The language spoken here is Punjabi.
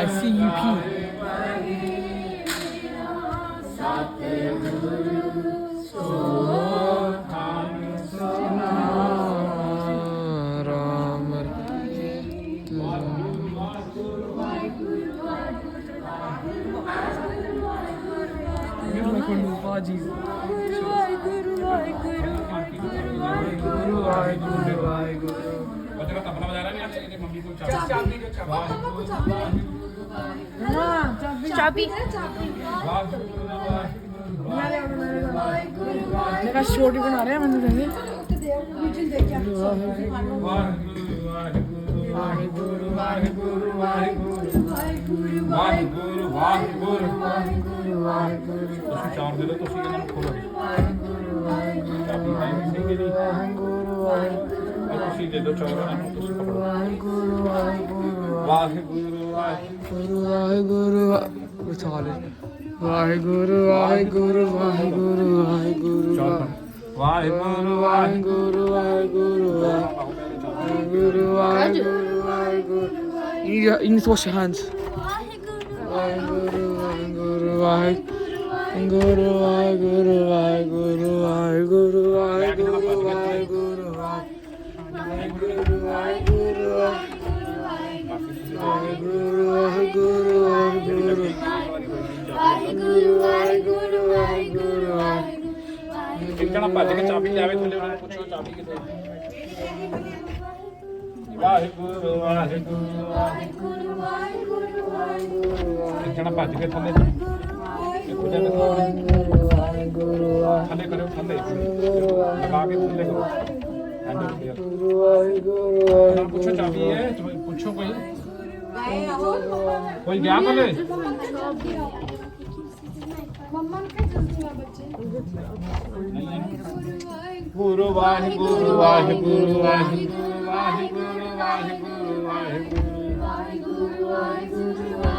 I see you, Pete. ਬਾਜੀ ਵਾਹਿਗੁਰੂ ਵਾਹਿਗੁਰੂ ਗੁਰੂ ਵਾਹਿਗੁਰੂ ਵਾਹਿਗੁਰੂ ਬੱਚਾ ਤਬਲਾ ਵਜਾ ਰਿਹਾ ਵੀ ਇਹਦੇ ਮੰਮੀ ਕੋਲ ਚਾਬੀ। ਚਾਬੀ। ਮੇਰਾ ਛੋਟੀ ਬਣਾ ਰਿਹਾ ਮੈਨੂੰ ਕਹਿੰਦੇ। ਵਾਹਿਗੁਰੂ ਵਾਹਿਗੁਰੂ ਵਾਹਿਗੁਰੂ। ਵਾਹਿਗੁਰੂ ਵਾਹਿਗੁਰੂ ਵਾਹਿਗੁਰੂ। ਤੁਸੀਂ ਚਾਰ ਦੇ ਲਓ ਤੁਸੀਂ ਇਹਨਾਂ ਨੂੰ ਖੋਲੋ ਚਾਬੀ ਹੈ। ਨਹੀਂ ਕਿ ਨਹੀਂ ਇਹ ਤੁਸੀਂ ਦੇ ਦਿਓ ਚਾਰ ਨੂੰ ਤੁਸੀਂ ਪਕੜੋ Waheguru Waheguru. Waheguru Waheguru Waheguru Waheguru. Waheguru Waheguru Waheguru Waheguru. Waheguru Waheguru Waheguru. Waheguru need to wash your hands. Waheguru Waheguru. Waheguru Waheguru Waheguru Waheguru Waheguru Waheguru Waheguru Waheguru Waheguru Waheguru Waheguru Waheguru Waheguru Waheguru ਇੱਕ ਜਣਾ ਭੱਜ ਕੇ ਚਾਬੀ ਲਿਆਵੇ ਥੱਲੇ ਉਹਨਾਂ ਪੁੱਛੋ ਚਾਬੀ ਕਿੱਥੇ ਵਾਹਿਗੁਰੂ ਵਾਹਿਗੁਰੂ ਵਾਹਿਗੁਰੂ ਵਾਹਿਗੁਰੂ ਵਾਹਿਗੁਰੂ ਇੱਕ ਜਣਾ ਭੱਜ ਕੇ ਥੱਲੇ ਵਾਹਿਗੁਰੂ ਵਾਹਿਗੁਰੂ ਥੱਲੇ ਕਰੋ ਥੱਲੇ ਲਗਾ ਕੇ ਥੱਲੇ ਕਰੋ ਹੈਂਡਲ ਫੇਰ ਵਾਹਿਗੁਰੂ ਵਾਹਿਗੁਰੂ ਪੁੱਛੋ ਚਾਬੀ ਹੈ ਪੁੱਛੋ ਕੋਈ कोई गया बोले गुरु वाहे गुरु वाहे गुरु वाहे गुरु वाहे गुरु वाहे गुरु वाहे गुरु वाहे गुरु वाहे गुरु